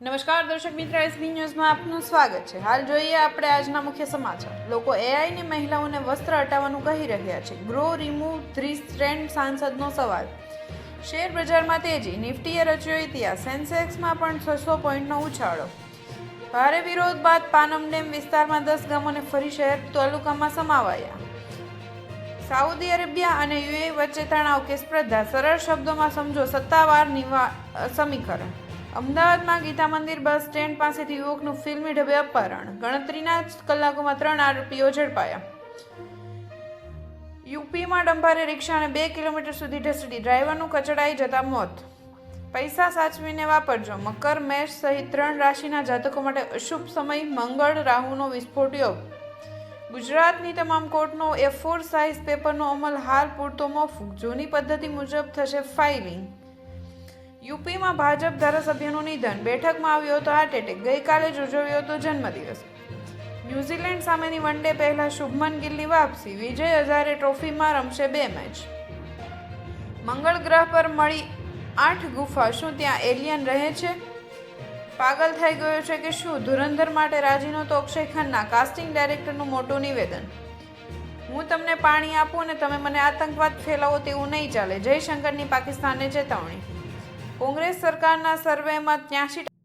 નમસ્કાર, દર્શક મિત્રો એસબી ન્યૂઝમાં આપનું સ્વાગત છે. હાલ જોઈએ આપણે આજના મુખ્ય સમાચાર. લોકો એઆઈની મહિલાઓને વસ્ત્ર હટાવવાનું કહી રહ્યા છે. ગ્રો રિમૂવ થ્રી સ્ટ્રેન્ડ સાંસદનો સવાલ. શેર બજારમાં તેજી. નિફ્ટીએ રચ્યો ઇતિહાસ. સેન્સેક્સમાં પણ છસો પોઈન્ટનો ઉછાળો. ભારે વિરોધ બાદ પાનમ ડેમ વિસ્તારમાં દસ ગામોને ફરી શહેર તાલુકામાં સમાવાયા. સાઉદી અરેબિયા અને યુએ વચ્ચે તણાવ કે સ્પર્ધા. સરળ શબ્દોમાં સમજો, સત્તાવાર નિવા સમીકરણ. અમદાવાદમાં ગીતા મંદિર બસ સ્ટેન્ડ પાસેથી યુવકનું ફિલ્મી ઢબે અપહરણ. ગણતરીના જ કલાકોમાં ત્રણ આરોપીઓ ઝડપાયા. યુપીમાં ડંભારે રિક્ષાને બે કિલોમીટર સુધી ઢસડી. ડ્રાઈવરનું કચડાઈ જતા મોત. પૈસા સાચવીને વાપરજો. મકર, મેષ સહિત ત્રણ રાશિના જાતકો માટે અશુભ સમય, મંગળ, રાહુનો વિસ્ફોટ યોગ ગુજરાતની તમામ કોર્ટનો એ ફોર સાઇઝ પેપરનો અમલ હાલ પૂરતો મોફુક. જૂની પદ્ધતિ મુજબ થશે ફાઇલિંગ. યુપીમાં ભાજપ ધારાસભ્યનું નિધન. બેઠકમાં આવ્યો હતો હાર્ટ એટેક ગઈકાલે જ ઉજવ્યો હતો જન્મદિવસ. ન્યૂઝીલેન્ડ સામેની વન ડે પહેલાં શુભમન ગિલની વાપસી. વિજય હજારે ટ્રોફીમાં રમશે બે મેચ મંગળ ગ્રહ પર મળી આઠ ગુફા. શું ત્યાં એલિયન રહે છે? પાગલ થઈ ગયો છે કે શું? ધુરંધર માટે રાજીનો તો અક્ષય ખાનના. કાસ્ટિંગ ડાયરેક્ટરનું મોટું નિવેદન. હું તમને પાણી આપું અને તમે મને આતંકવાદ ફેલાવો તેવું નહીં ચાલે. જયશંકરની પાકિસ્તાનને ચેતવણી. કોંગ્રેસ સરકારના સર્વેમાં ત્યાંશી